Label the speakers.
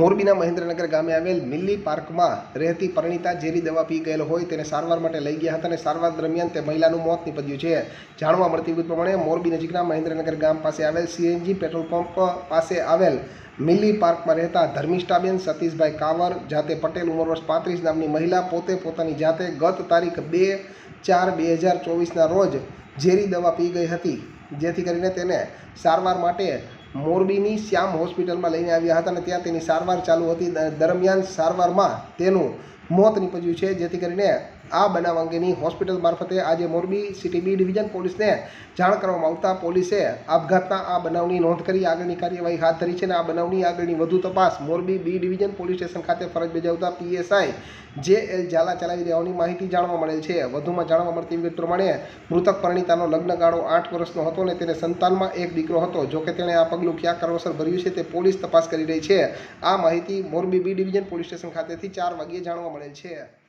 Speaker 1: મોરબીના મહેન્દ્રનગર ગામે આવેલ મિલ્લી પાર્કમાં રહેતી પરિણીતા ઝેરી દવા પી ગયેલ હોય તેને સારવાર માટે લઈ ગયા હતા અને સારવાર દરમિયાન તે મહિલાનું મોત નીપજ્યું છે. જાણવા મળતી વિગત પ્રમાણે મોરબી નજીકના મહેન્દ્રનગર ગામ પાસે આવેલ સીએનજી પેટ્રોલ પંપ પાસે આવેલ મિલ્લી પાર્કમાં રહેતા ધર્મિષ્ઠાબેન સતીશભાઈ કાવર, જાતે પટેલ ઉંમર વર્ષ પાંત્રીસ નામની મહિલા પોતે પોતાની જાતે ગત તારીખ બે ચાર બે હજાર ચોવીસના રોજ ઝેરી દવા પી ગઈ હતી, જેથી કરીને તેને સારવાર માટે મોરબીની શ્યામ હોસ્પિટલમાં લઈને આવ્યા હતા અને ત્યાં તેની સારવાર ચાલુ હતી. દરમિયાન સારવારમાં તેનું મોત નીપજ્યું છે, જેથી કરીને આ બનાવ અંગેની હોસ્પિટલ મારફતે આજે મોરબી સિટી બી ડિવિઝન પોલીસને જાણ કરવામાં આવતા પોલીસે આપઘાતના આ બનાવની નોંધ કરી આગળની કાર્યવાહી હાથ ધરી છે અને આ બનાવની આગળની વધુ તપાસ Morbi B division police station ખાતે ફરજ બજાવતા પીએસઆઈ જે એલ ઝાલા ચલાવી રહ્યાની માહિતી જાણવા મળેલ છે. વધુમાં જાણવા મળતી વિગત પ્રમાણે મૃતક પરિણીતાનો લગ્નગાળો આઠ વર્ષનો હતો અને તેને સંતાનમાં એક દીકરો હતો. જોકે તેણે આ પગલું ક્યાં કારણોસર ભર્યું છે તે પોલીસ તપાસ કરી રહી છે. આ માહિતી Morbi B division police station ખાતેથી ચાર વાગ્યે જાણવા મળેલ છે.